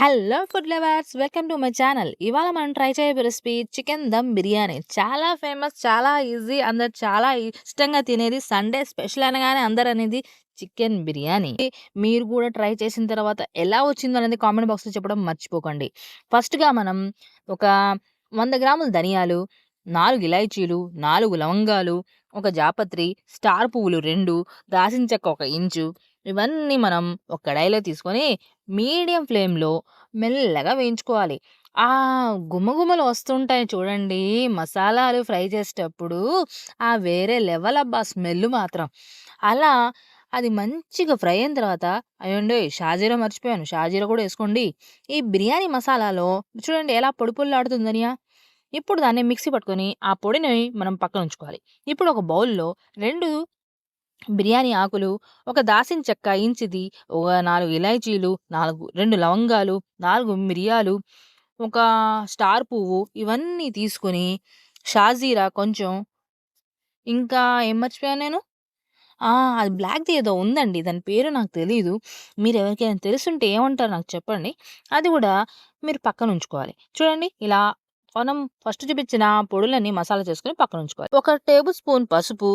Hello food lovers welcome to my channel. ఇవాళ మనం try చేయబో రెసిపీ చికెన్ దమ్ బిర్యానీ. చాలా ఫేమస్ చాలా ఈజీ అందరు చాలా ఇష్టంగా తినేది సండే స్పెషల్ అనగానే అందరు అనేది చికెన్ బిర్యానీ. మీరు కూడా ట్రై చేసిన తర్వాత ఎలా వచ్చిందో అనేది కామెంట్ బాక్స్లో చెప్పడం మర్చిపోకండి. ఫస్ట్గా మనం ఒక వంద గ్రాముల ధనియాలు నాలుగు ఇలాచీలు నాలుగు లవంగాలు ఒక జాపత్రి స్టార్ పువ్వులు రెండు దాసిన చెక్క ఒక ఇంచు ఇవన్నీ మనం ఒక కడాయిలో తీసుకొని మీడియం ఫ్లేమ్‌లో మెల్లగా వేయించుకోవాలి. ఆ గుమగుమలు వస్తుంటాయి చూడండి మసాలాలు ఫ్రై చేసేటప్పుడు, ఆ వేరే లెవెల్ అబ్బా స్మెల్ మాత్రం. అలా అది మంచిగా ఫ్రై అయిన తర్వాత అయ్యండి షాజీరా మర్చిపోయాను. షాజీరా కూడా వేసుకోండి ఈ బిర్యానీ మసాలాలో చూడండి ఎలా పొడి పొడిలాడుతుంది ఇప్పుడు దాన్ని మిక్సీ పట్టుకొని, ఆ పొడిని మనం పక్కన ఉంచుకోవాలి. ఇప్పుడు ఒక బౌల్‌లో రెండు బిర్యానీ ఆకులు, ఒక దాసిన చెక్క ఇంచిది, ఒక నాలుగు ఇలైచీలు నాలుగు రెండు లవంగాలు, నాలుగు మిరియాలు, ఒక స్టార్ పువ్వు ఇవన్నీ తీసుకొని, షాజీరా కొంచెం, ఇంకా ఏం మర్చిపోయాను నేను? అది బ్లాక్‌ది ఏదో ఉందండి. దాని పేరు నాకు తెలీదు. మీరు ఎవరికైనా తెలుసుంటే ఏమంటారో నాకు చెప్పండి. అది కూడా మీరు పక్కన ఉంచుకోవాలి. చూడండి ఇలా మనం ఫస్ట్ చూపించిన పొడులన్నీ మసాలా చేసుకొని పక్కన ఉంచుకోవాలి. ఒక టేబుల్ స్పూన్ పసుపు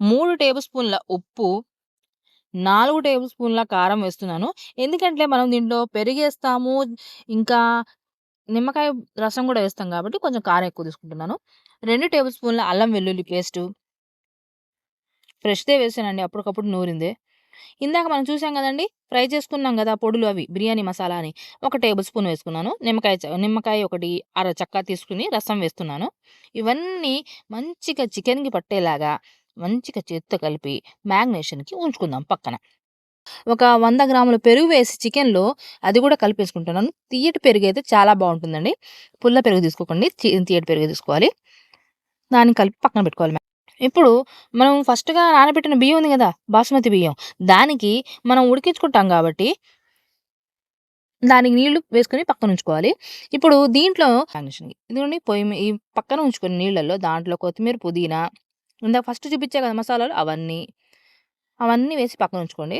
మూడు టేబుల్ స్పూన్ల ఉప్పు నాలుగు టేబుల్ స్పూన్ల కారం వేస్తున్నాను. ఎందుకంటే మనం దీంట్లో పెరిగేస్తాము ఇంకా నిమ్మకాయ రసం కూడా వేస్తాం కాబట్టి కొంచెం కారం ఎక్కువ తీసుకుంటున్నాను. రెండు టేబుల్ స్పూన్ల అల్లం వెల్లుల్లి పేస్టు. ఫ్రెష్దే వేసానండి అప్పటికప్పుడు నూరిందే. ఇందాక మనం చూసాం కదండి ఫ్రై చేసుకున్నాం కదా పొడులు అవి బిర్యానీ మసాలా అని. ఒక టేబుల్ స్పూన్ వేసుకున్నాను. నిమ్మకాయ నిమ్మకాయ ఒకటి అర చక్క తీసుకుని రసం వేస్తున్నాను. ఇవన్నీ మంచిగా చికెన్కి పట్టేలాగా మంచిగా చేత్తో కలిపి మ్యాగ్నేషన్కి ఉంచుకుందాం పక్కన. ఒక వంద గ్రాముల పెరుగు వేసి చికెన్లో అది కూడా కలిపేసుకుంటున్నాను. తీయటి పెరుగు అయితే చాలా బాగుంటుందండి. పుల్ల పెరుగు తీసుకోకండి. తీయటి పెరుగు తీసుకోవాలి. దాన్ని కలిపి పక్కన పెట్టుకోవాలి ఇప్పుడు మనం ఫస్ట్గా నానబెట్టిన బియ్యం ఉంది కదా బాస్మతి బియ్యం. దానికి మనం ఉడికించుకుంటాం కాబట్టి దానికి నీళ్ళు వేసుకొని పక్కన ఉంచుకోవాలి. ఇప్పుడు దీంట్లో ఇది పొయ్యి ఈ పక్కన ఉంచుకొని నీళ్ళల్లో దాంట్లో కొత్తిమీర పుదీనా ఇందాక ఫస్ట్ చూపించే కదా మసాలాలు అవన్నీ. అవన్నీ వేసి పక్కన ఉంచుకోండి.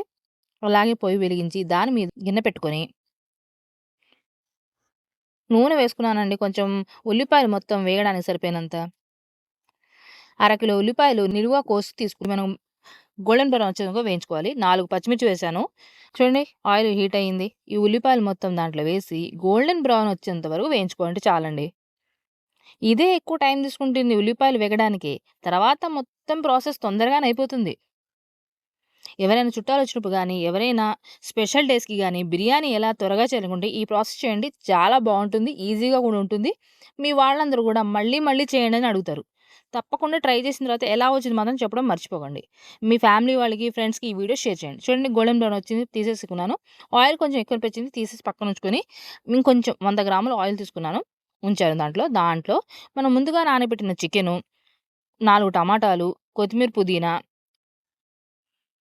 అలాగే పొయ్యి వెలిగించి దాని మీద గిన్నె పెట్టుకొని నూనె వేసుకున్నానండి. కొంచెం ఉల్లిపాయలు మొత్తం వేయడానికి సరిపోయినంత. అరకిలో ఉల్లిపాయలు నిలువ కోసి తీసుకుని మనం గోల్డెన్ బ్రౌన్ వచ్చేందుకు వేయించుకోవాలి. నాలుగు పచ్చిమిర్చి వేసాను. చూడండి ఆయిల్ హీట్ అయ్యింది. ఈ ఉల్లిపాయలు మొత్తం దాంట్లో వేసి గోల్డెన్ బ్రౌన్ వచ్చేంత వరకు వేయించుకోండి చాలండి. ఇదే ఎక్కువ టైం తీసుకుంటుంది ఉల్లిపాయలు వేగడానికి. తర్వాత మొత్తం ప్రాసెస్ తొందరగానే అయిపోతుంది. ఎవరైనా చుట్టాలు వచ్చినప్పుడు కానీ ఎవరైనా స్పెషల్ డేస్‌కి కానీ బిర్యానీ ఎలా త్వరగా చేయాలనుకుంటే ఈ ప్రాసెస్ చేయండి. చాలా బాగుంటుంది ఈజీగా కూడా ఉంటుంది. మీ వాళ్ళందరూ కూడా మళ్ళీ మళ్ళీ చేయండి అని అడుగుతారు. తప్పకుండా ట్రై చేసిన తర్వాత ఎలా వచ్చింది మాత్రం చెప్పడం మర్చిపోకండి. మీ ఫ్యామిలీ వాళ్ళకి, ఫ్రెండ్స్‌కి ఈ వీడియో షేర్ చేయండి. చూడండి గోల్డెన్ బ్రౌన్ వచ్చింది తీసేసుకున్నాను. ఆయిల్ కొంచెం ఎక్కువ అనిపించింది తీసేసి పక్కన ఉంచుకొని ఇంకొంచెం వంద గ్రాములు ఆయిల్ తీసుకున్నాను. ఉంచాను దాంట్లో. దాంట్లో మనం ముందుగా నానబెట్టిన చికెను, నాలుగు టమాటాలు, కొత్తిమీర, పుదీనా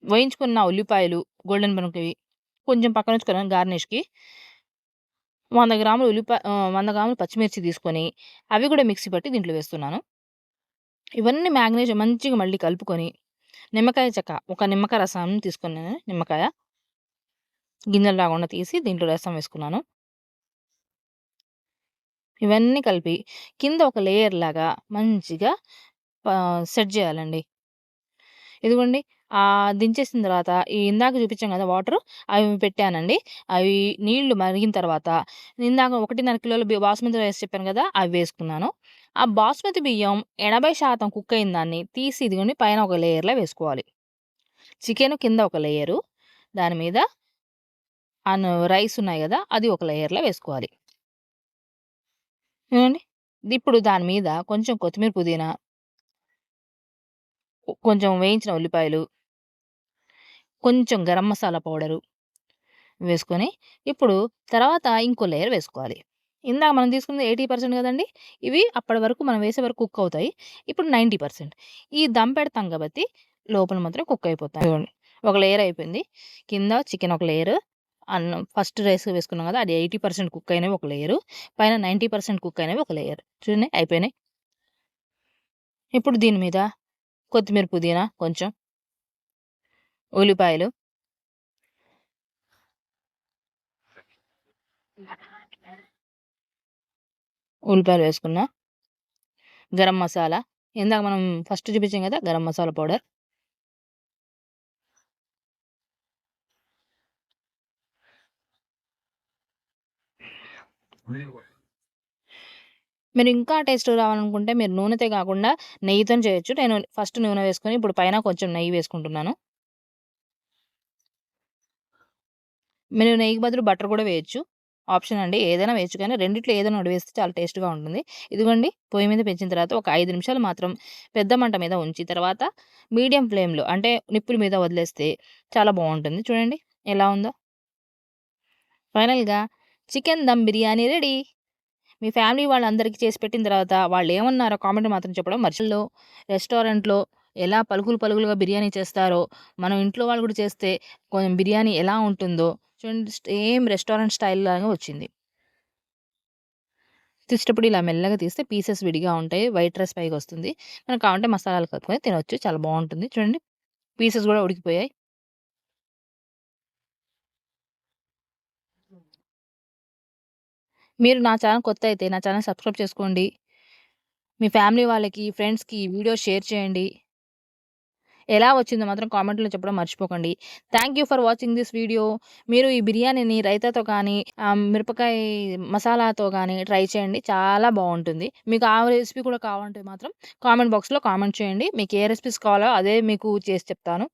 వేయించుకున్న ఉల్లిపాయలు గోల్డెన్ బ్రౌన్కి కొంచెం పక్కన ఉంచుకున్నాను గార్నిష్‌కి. వంద గ్రాములు ఉల్లిపాయ వంద గ్రాములు పచ్చిమిర్చి తీసుకొని అవి కూడా మిక్సీ పట్టి దీంట్లో వేస్తున్నాను. ఇవన్నీ మ్యాగ్నేజ్ మంచిగా మళ్ళీ కలుపుకొని నిమ్మకాయ చెక్క ఒక నిమ్మకాయ రసం తీసుకున్నాను నిమ్మకాయ. గింజలు రాకుండా తీసి దీంట్లో రసం వేసుకున్నాను. ఇవన్నీ కలిపి కింద ఒక లేయర్ లాగా మంచిగా సెట్ చేయాలండి. ఇదిగోండి దించేసిన తర్వాత ఈ ఇందాక చూపించాం కదా వాటర్ అవి పెట్టానండి. అవి నీళ్ళు మరిగిన తర్వాత ఇందాక ఒకటిన్నర కిలోల బాస్మతి రైస్ చెప్పాను కదా! అవి వేసుకున్నాను. ఆ బాస్మతి బియ్యం ఎనభై శాతం కుక్ అయిన దాన్ని తీసి ఇదిగోండి పైన ఒక లేయర్‌లో వేసుకోవాలి. చికెన్ కింద ఒక లేయరు. దాని మీద రైస్ ఉన్నాయి కదా! అది ఒక లేయర్‌లో వేసుకోవాలి. చూడండి. ఇప్పుడు దాని మీద కొంచెం కొత్తిమీర, పుదీనా కొంచెం వేయించిన ఉల్లిపాయలు కొంచెం గరం మసాలా పౌడరు వేసుకొని, ఇప్పుడు తర్వాత ఇంకో లేయర్ వేసుకోవాలి. ఇందాక మనం తీసుకున్నది ఎయిటీ పర్సెంట్ కదండీ! ఇవి అప్పటి వరకు మనం వేసే వరకు కుక్ అవుతాయి. ఇప్పుడు నైంటీ పర్సెంట్ ఈ దమ్ పెడతాం కాబట్టి లోపల మాత్రం కుక్ అయిపోతాయి. ఒక లేయర్ అయిపోయింది. కింద చికెన్ ఒక లేయర్ అన్నం ఫస్ట్ రైస్ వేసుకున్నాం కదా అది ఎయిటీ పర్సెంట్ కుక్ అయినవి ఒక లేయరు. పైన నైంటీ పర్సెంట్ కుక్ అయినవి ఒక లేయర్. చూడండి అయిపోయినాయి. ఇప్పుడు దీని మీద కొత్తిమీర పుదీనా కొంచెం ఉల్లిపాయలు. ఉల్లిపాయలు వేసుకున్నా. గరం మసాలా. ఇందాక మనం ఫస్ట్ చూపించాం కదా గరం మసాలా పౌడర్. మీరు ఇంకా టేస్ట్ రావాలనుకుంటే మీరు నూనెతో కాకుండా నెయ్యితో చేయొచ్చు. నేను ఫస్ట్ నూనె వేసుకొని ఇప్పుడు పైన కొంచెం నెయ్యి వేసుకుంటున్నాను. మీరు నెయ్యికి బదులు బటర్ కూడా వేయచ్చు. ఆప్షన్ అండి ఏదైనా వేయచ్చు. కానీ రెండిట్లో ఏదైనా వేస్తే చాలా టేస్ట్గా ఉంటుంది. ఇదిగోండి పొయ్యి మీద పెంచిన తర్వాత ఒక ఐదు నిమిషాలు మాత్రం పెద్ద మంట మీద ఉంచి తర్వాత మీడియం ఫ్లేమ్లో అంటే నిప్పుల మీద వదిలేస్తే చాలా బాగుంటుంది. చూడండి ఎలా ఉందో. ఫైనల్గా చికెన్ దమ్ బిర్యానీ రెడీ. మీ ఫ్యామిలీ వాళ్ళందరికీ చేసి పెట్టిన తర్వాత వాళ్ళు ఏమన్నారో కామెంట్ మాత్రం చెప్పడం మర్చిలో రెస్టారెంట్లో ఎలా పలుకులు పలుకులుగా బిర్యానీ చేస్తారో మనం ఇంట్లో వాళ్ళు కూడా చేస్తే కొంచెం బిర్యానీ ఎలా ఉంటుందో చూడండి సేమ్ రెస్టారెంట్ స్టైల్ లాగా వచ్చింది. తీసేటప్పుడు ఇలా మెల్లగా తీస్తే పీసెస్ విడిగా ఉంటాయి వైట్ రైస్ పైకి వస్తుంది. మనకు కావాలంటే మసాలాలు కలుపుకొని తినవచ్చు చాలా బాగుంటుంది. చూడండి పీసెస్ కూడా ఉడికిపోయాయి. మీరు నా ఛానల్ కొత్త అయితే నా ఛానల్ సబ్స్క్రైబ్ చేసుకోండి. మీ ఫ్యామిలీ వాళ్ళకి ఫ్రెండ్స్కి వీడియో షేర్ చేయండి. ఎలా వచ్చిందో మాత్రం కామెంట్లో చెప్పడం మర్చిపోకండి. Thank you for watching this video. మీరు ఈ బిర్యానీని రైతాతో కానీ మిరపకాయ మసాలాతో కానీ ట్రై చేయండి. చాలా బాగుంటుంది. మీకు ఆ రెసిపీ కూడా కావాలంటే మాత్రం కామెంట్ బాక్స్లో కామెంట్ చేయండి. మీకు ఏ రెసిపీస్ కావాలో అదే మీకు చేసి చెప్తాను.